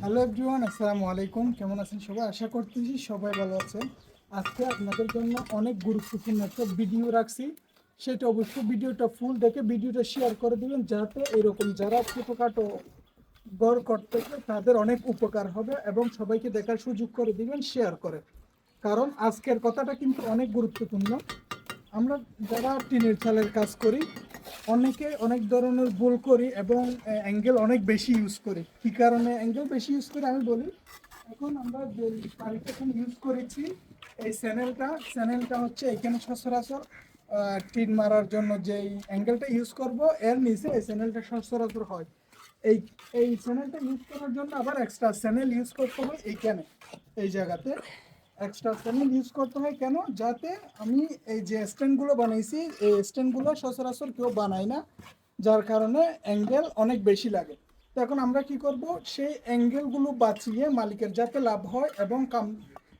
Hello everyone আসসালামু আলাইকুম। কেমন আছেন সবাই? আশা করতেছি সবাই ভালো আছেন। আজকে আপনাদের জন্য অনেক গুরুত্বপূর্ণ একটা ভিডিও রাখছি। সেটা অবশ্যই ভিডিওটা ফুল দেখে ভিডিওটা শেয়ার করে দিবেন, যাতে এরকম যারা ছোটোখাটো গড় করতেছে, তাদের অনেক উপকার হবে এবং সবাইকে দেখার সুযোগ করে দিবেন শেয়ার করে। কারণ আজকের কথাটা কিন্তু অনেক গুরুত্বপূর্ণ। আমরা যারা টিনের চালের কাজ করি অনেকে অনেক ধরনের ভুল করি এবং অ্যাঙ্গেল অনেক বেশি ইউজ করি। কী কারণে অ্যাঙ্গেল বেশি ইউজ করি আমি বলি? এখন আমরা যে এখন ইউজ করেছি, এই চ্যানেলটা চ্যানেলটা হচ্ছে এখানে সচরাচর টিন মারার জন্য যে অ্যাঙ্গেলটা ইউজ করব, এর নিচে এই চ্যানেলটা সচরাচর হয়। এই এই চ্যানেলটা ইউজ করার জন্য আবার এক্সট্রা চ্যানেল ইউজ করতে হয় এইখানে, এই জায়গাতে। এক্সট্রা চ্যানেল ইউজ করতে হয়। কেন? যাতে আমি এই যে স্ট্যান্ডগুলো বানাইছি, এই স্ট্যান্ডগুলো সচরাচর কেউ বানায় না, যার কারণে অ্যাঙ্গেল অনেক বেশি লাগে। তো এখন আমরা কি করব? সেই অ্যাঙ্গেলগুলো বাঁচিয়ে মালিকের যাতে লাভ হয় এবং কাম,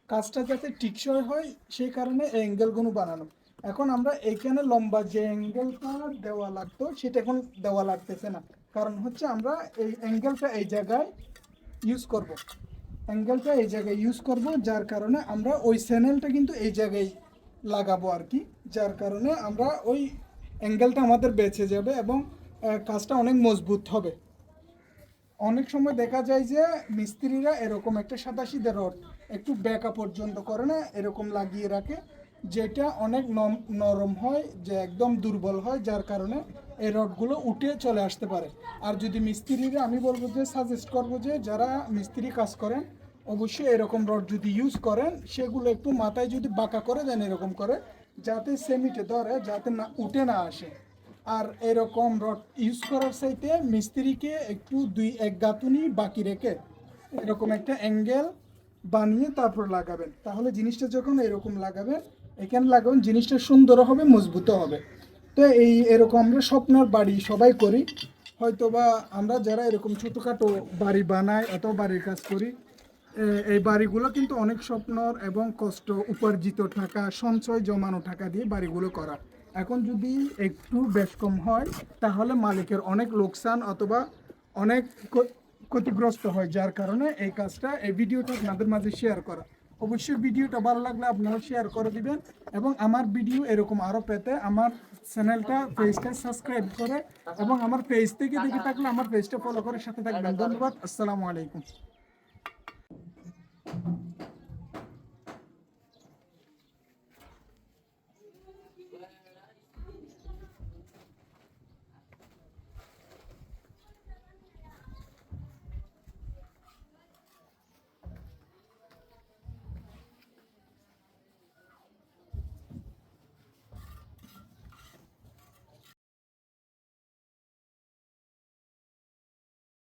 কাজটা যাতে টিকসই হয়, সেই কারণে এই অ্যাঙ্গেলগুলো বানানো। এখন আমরা এইখানে লম্বা যে অ্যাঙ্গেলটা দেওয়া লাগতো, সেটা এখন দেওয়া লাগতেছে না। কারণ হচ্ছে আমরা এই অ্যাঙ্গেলটা এই জায়গায় ইউজ করব। অ্যাঙ্গেলটা এই জায়গায় ইউজ করব, যার কারণে আমরা ওই চ্যানেলটা কিন্তু এই জায়গায় লাগাবো আর কি, যার কারণে আমরা ওই অ্যাঙ্গেলটা আমাদের বেঁচে যাবে এবং কাজটা অনেক মজবুত হবে। অনেক সময় দেখা যায় যে মিস্ত্রিরা এরকম একটা সাদাসিধে রড একটু ব্যাকা পর্যন্ত করে না, এরকম লাগিয়ে রাখে, যেটা অনেক নরম হয়, যে একদম দুর্বল হয়, যার কারণে এই রডগুলো উঠে চলে আসতে পারে। আর যদি মিস্ত্রিরা, আমি বলব যে সাজেস্ট করব যে, যারা মিস্ত্রি কাজ করেন, অবশ্যই এরকম রড যদি ইউজ করেন, সেগুলো একটু মাথায় যদি বাঁকা করে দেন এরকম করে, যাতে সেমিটে ধরে, যাতে না, উঠে না আসে। আর এরকম রড ইউজ করার সাইতে মিস্ত্রিকে একটু দুই, এক গাঁথুনি বাকি রেখে এরকম একটা অ্যাঙ্গেল বানিয়ে তারপর লাগাবেন। তাহলে জিনিসটা যখন এরকম লাগাবেন, এখানে লাগাবেন, জিনিসটা সুন্দর হবে মজবুত হবে। তো এই এরকম আমরা স্বপ্নের বাড়ি সবাই করি। হয়তো বা আমরা যারা এরকম ছোটোখাটো বাড়ি বানাই অথবা বাড়ির কাজ করি এই বাড়িগুলো কিন্তু অনেক স্বপ্নর এবং কষ্ট, উপার্জিত টাকা সঞ্চয় জমানো টাকা দিয়ে বাড়িগুলো করা। এখন যদি একটু বেশ কম হয়, তাহলে মালিকের অনেক লোকসান অথবা অনেক ক্ষতিগ্রস্ত হয়, যার কারণে এই কাজটা, এই ভিডিওটা আপনাদের মাঝে শেয়ার করা। অবশ্যই ভিডিওটা ভালো লাগলে আপনারা শেয়ার করে দিবেন এবং আমার ভিডিও এরকম আরও পেতে আমার চ্যানেলটা পেজটা সাবস্ক্রাইব করে এবং আমার পেজ থেকে দেখে থাকলে আমার পেজটা ফলো করে সাথে থাকবেন। ধন্যবাদ, আসসালামু আলাইকুম।